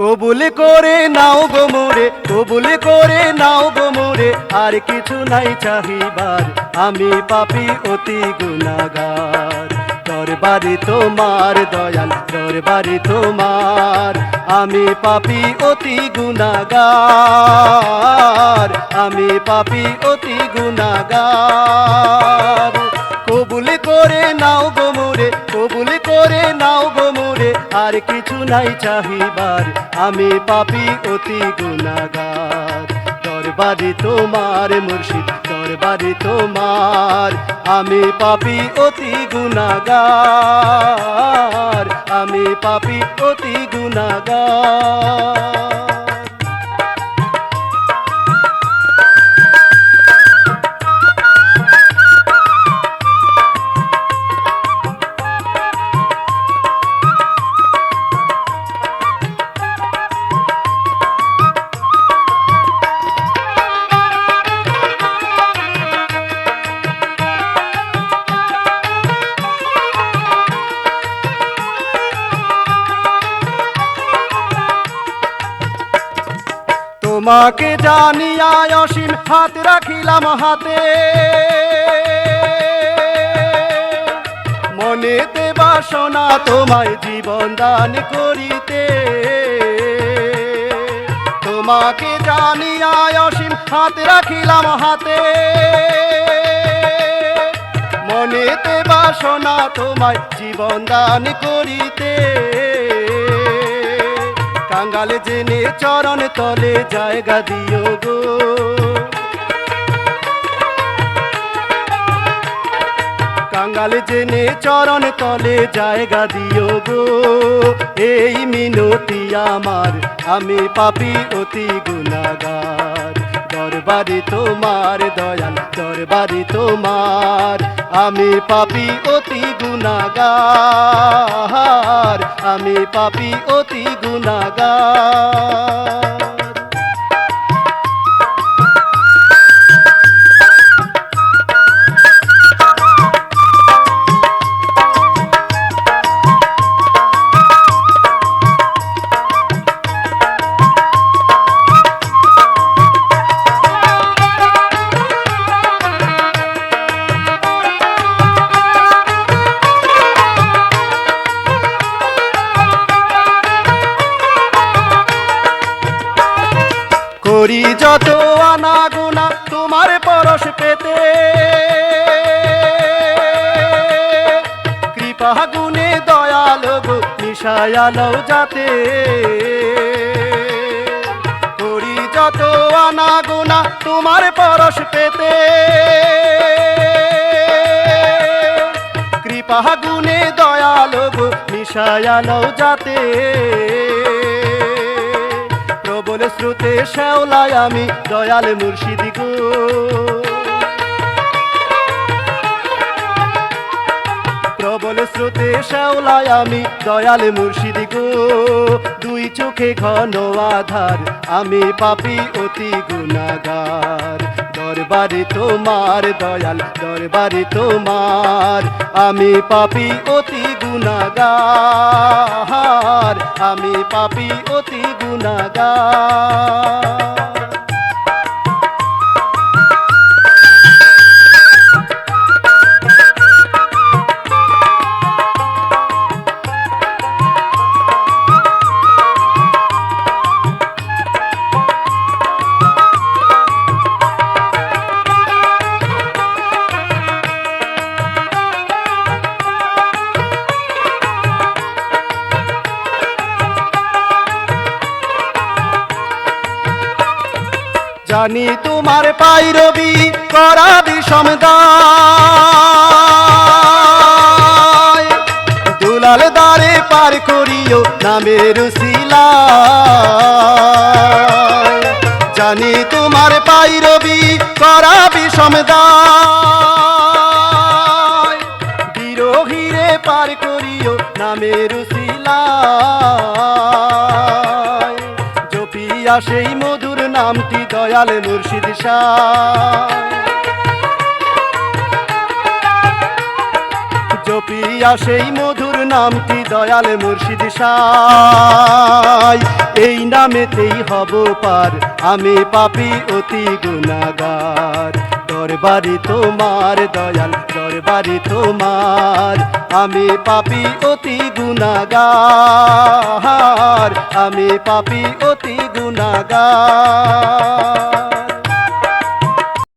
কবুল করে নাও গো মোরে, কবুল করে নাও গো মোরে, আর কিছু নাই চাহিবার, আমি পাপি অতি গুনাগার। দরবারি তোমার দয়াল, দরবারি তোমার, আমি পাপি অতি গুনাগার, আমি পাপি অতি গুনাগার। কবুল করে নাও গো মোরে, কবুল করে নাও গো মোরে, আর কিছু নাই চাহিবার। আমি পাপি অতি গুনাগার। দরবারি তোমার মুর্শিদ, দরবারি তোমার। আমি পাপি অতি গুনাগার। আমি পাপি অতি গুনাগার। তোমাকে জানিয়া অসীম হাত রাখিলাম হাতে। মনেতে বাসনা তোমায় জীবন দান করিতে। তোমাকে জানিয়া অসীম হাত রাখিলাম হাতে। মনেতে বাসনা তোমায় জীবন দান করিতে। কাঙ্গাল জেনে চরণ তলে জায়গা দিও গো। কাঙ্গাল জেনে চরণ তলে জায়গা দিও গো। এই মিনতি আমার, আমি পাপি অতি গুনাগার দরবারি তোমার দয়াল দরবারি তোমার। আমি পাপি অতি গুণাগার আমি পাপি অতি গুনাগার। করি যত আনাগোনা তোমার পরশ পেতে। কৃপা গুণে দয়াল গো মিশায়ালও যাতে। করি যত আনাগোনা তোমার পরশ পেতে। কৃপা গুণে দয়াল গো যাতে। প্রবল স্রোতে শ্যাওলায় আমি দয়াল মুর্শিদি গো। প্রবল স্রোতে শ্যাওলায় আমি দয়াল মুর্শিদি গো। দুই চোখে ঘন আধার, আমি পাপি অতি গুনাগার দরবারি তোমার দয়াল, দরবারি তোমার, আমি পাপি অতি গুনাগার আমি পাপি অতি গুনাগার। জানি তোমার পাইরবি করা বিষম। দুলাল দ্বারে পার করিও নামের শিলা জানি তোমার পাইরবি করা বিষম। বিরোহীরে পার করিও নামের শিলা জপিয়া সেই মধুর নামটি দয়াল মুর্শিদ জপিয়া সেই মধুর নামটি দয়াল মুর্শিদ এই নামেতেই হব পার, আমি পাপি অতি গুণাগার। দরবারি তোমার দয়াল দরবারি তোমার। আমি পাপি অতি গুণাগার, আমি পাপি অতি গুণাগার